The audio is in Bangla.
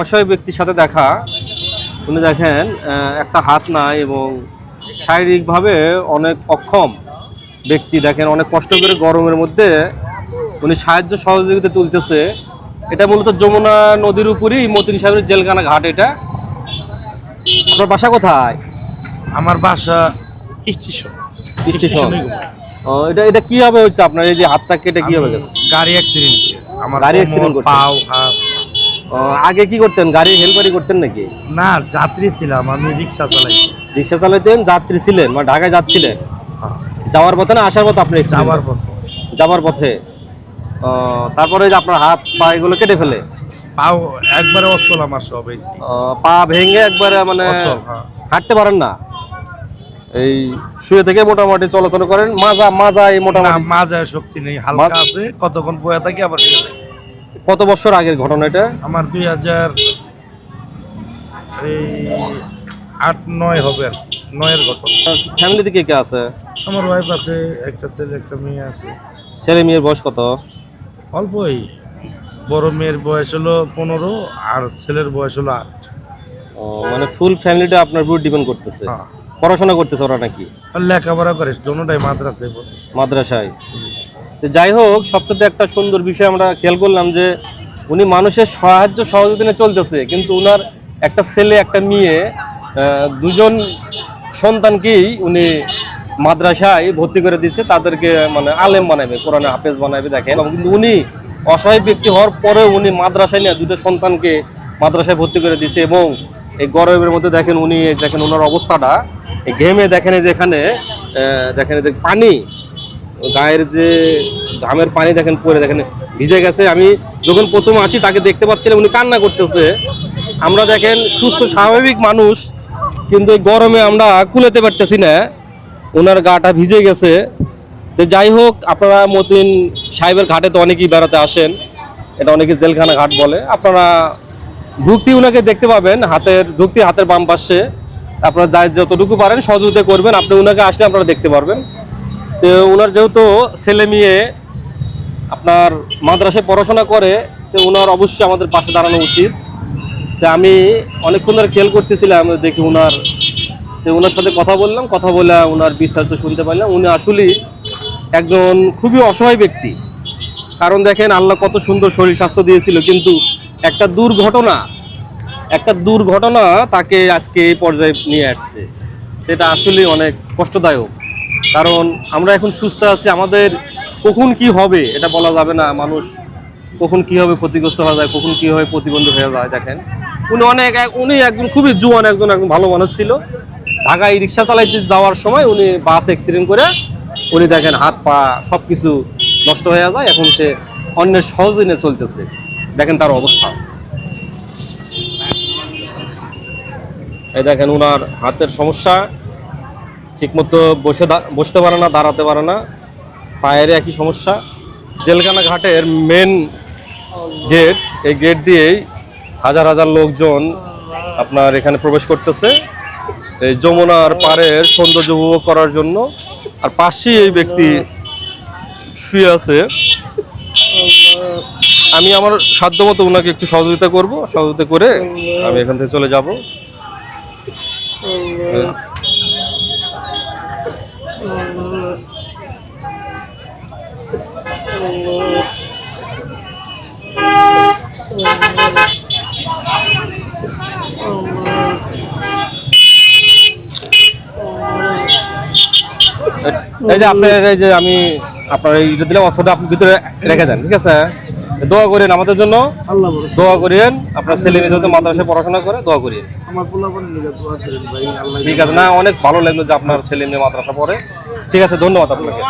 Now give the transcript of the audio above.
অসহায় ব্যক্তির সাথে দেখা উনি দেখেন একটা হাত নাই এবং শারীরিকভাবে অনেক অক্ষম ব্যক্তি। দেখেন অনেক কষ্ট করে গরমের মধ্যে উনি সাহায্য সহযোগিতা তুলতেছে। এটা মূলত যমুনা নদীর উপরই মতিন সাহেবের জেলখানা ঘাট এটা। আপনার বাসা কোথায়? আমার বাসা স্টেশন স্টেশন ও, এটা এটা কীভাবে হচ্ছে আপনার? এই যে হাতটা কেটে কীভাবে গেছে? গাড়ি অ্যাক্সিডেন্ট আমার গাড়ি অ্যাক্সিডেন্ট পাও হাত আগে কি করতেন? গাড়ি হেলপারি করতেন নাকি? না যাত্রী ছিলাম আমি রিক্সা চালাই। রিক্সা চালাতেন যাত্রী ছিলেন মানে ঢাকায় যাচ্ছিলেন? হ্যাঁ, যাওয়ার পথে না আসার পথে আপনি? যাবার পথে। যাওয়ার পথে। তারপরে যে আপনার হাত পা এগুলো কেটে ফেলে? পাও একবারে অচল আমার সব পা ভেঙে একবারে মানে হ্যাঁ। হাঁটতে পারেন না? এই শুয়ে থেকে মোটামুটি চলাচল করেন মাজা মাজা এই মোটামুটি? মাজায় শক্তি নেই হালকা আছে কতক্ষণ বয়ে থাকি আবার ফিরে। কত বছর আগের ঘটনা এটা? আমার দুই হাজার এই আট নয় হবে আর নয়ের ঘটনা। ফ্যামিলিতে কে কে আছে? আমার ওয়াইফ আছে একটা ছেলে একটা মেয়ে আছে। ছেলে মেয়ের বয়স কত? অল্পই। বড় মেয়ের বয়স হলো পনেরো আর ছেলের বয়স হলো আট। ও, মানে ফুল ফ্যামিলিটা আপনার উপর ডিপেন্ড করতেছে। হ্যাঁ। পড়াশোনা করতেছে ওরা নাকি? লেখাপড়া করে দোনোটাই মাদ্রাসায় পড়ে। মাদ্রাসায়। তো যাই হোক, সবচেয়ে একটা সুন্দর বিষয় আমরা খেয়াল করলাম যে উনি মানুষের সাহায্য সহযোগিতা চলতেছে, কিন্তু উনার একটা ছেলে, একটা মেয়ে দুজন সন্তানকেই উনি মাদ্রাসায় ভর্তি করে দিচ্ছে তাদেরকে মানে আলেম বানাবে, কোরআনে হাফেজ বানাবে, দেখেন। এবং কিন্তু উনি অসহায় ব্যক্তি হওয়ার পরেও উনি মাদ্রাসায় নিয়ে দুটো সন্তানকে মাদ্রাসায় ভর্তি করে দিচ্ছে এবং এই গরমের মধ্যে দেখেন উনি, দেখেন ওনার অবস্থাটা, এই ঘেমে দেখেন যে এখানে দেখেন যে পানি গায়ের যে ঘামের পানি দেখেন পরে দেখেন, ভিজে গেছে। আমি যখন প্রথম আসি, তাকে দেখতে পাচ্ছিলাম, উনি কান্না করতেছে। আমরা দেখেন, সুস্থ, স্বাভাবিক মানুষ, কিন্তু গরমে আমরা কুলেতে পারতেছি না। ওনার গাটা ভিজে গেছে। তো যাই হোক, আপনারা মতিন সাহেবের ঘাটে তো অনেকেই বেড়াতে আসেন। এটা অনেকে জেলখানা ঘাট বলে। আপনারা ভুক্তি ওনাকে দেখতে পাবেন, হাতের, ভুক্তি হাতের বাম পাশে। আপনারা যাই যতটুকু পারেন সহযোগিতা করবেন। আপনি ওনাকে আসলে আপনারা দেখতে পারবেন। তো ওনার যেহেতু ছেলে মেয়ে, আপনার মাদ্রাসায় পড়াশোনা করে, তো ওনার অবশ্যই আমাদের পাশে দাঁড়ানো উচিত। তো আমি অনেকক্ষণ ধরে খেয়াল করতেছিলাম, দেখি ওনার তো ওনার সাথে কথা বললাম, কথা বলে ওনার বিস্তারিত শুনতে পারলাম উনি আসলেই একজন খুবই অসহায় ব্যক্তি। কারণ দেখেন, আল্লাহ কত সুন্দর শরীর স্বাস্থ্য দিয়েছিল, কিন্তু একটা দুর্ঘটনা একটা দুর্ঘটনা তাকে আজকে এই পর্যায়ে নিয়ে আসছে। সেটা আসলেই অনেক কষ্টদায়ক। কারণ আমরা এখন সুস্থ আছি, আমাদের কখন কি হবে এটা বলা যাবে না মানুষ। কখন কি হবে ক্ষতিগ্রস্ত হয়ে যায়, কখন কি হবে প্রতিবন্ধী হয়ে যায়, দেখেন। উনি অনেক উনি একজন খুবই জুয়ান, একজন একজন ভালো মানুষ ছিল। ঢাকায় রিক্সা চালাইতে যাওয়ার সময় উনি বাস অ্যাক্সিডেন্ট করে উনি দেখেন হাত পা সব কিছু নষ্ট হয়ে যায়, এখন সে অন্যের সহজদিনে চলতেছে। দেখেন তার অবস্থা। এই দেখেন ওনার হাতের সমস্যা। ঠিকমতো বসে বসতে পারে না, দাঁড়াতে পারে না। পায়ের একই সমস্যা। জেলখানা ঘাটের মেন গেট এই গেট দিয়েই হাজার হাজার লোকজন আপনার এখানে প্রবেশ করতেছে। এই যমুনার পাড়ের সৌন্দর্য উপভোগ করার জন্য। আর পাশেই এই ব্যক্তি শুয়ে আছে। আমি আমার সাধ্য মতো ওনাকে একটু সহযোগিতা করব। সহযোগিতা করে আমি এখান থেকে চলে যাব। এই যে আপনার এই যে আমি আপনার এই ইটা দিলাম অর্থটা আপনি ভিতরে রেখে দেন ঠিক আছে? দোয়া করেন আমাদের জন্য। দোয়া করিয়েন আপনার ছেলে মেয়ে যাতে মাদ্রাসায় পড়াশোনা করে দোয়া করেন ভাই আল্লাহ ঠিক আছে না অনেক ভালো লাগল যে আপনার ছেলে মেয়ে মাদ্রাসা পড়ে। ঠিক আছে ধন্যবাদ আপনাকে।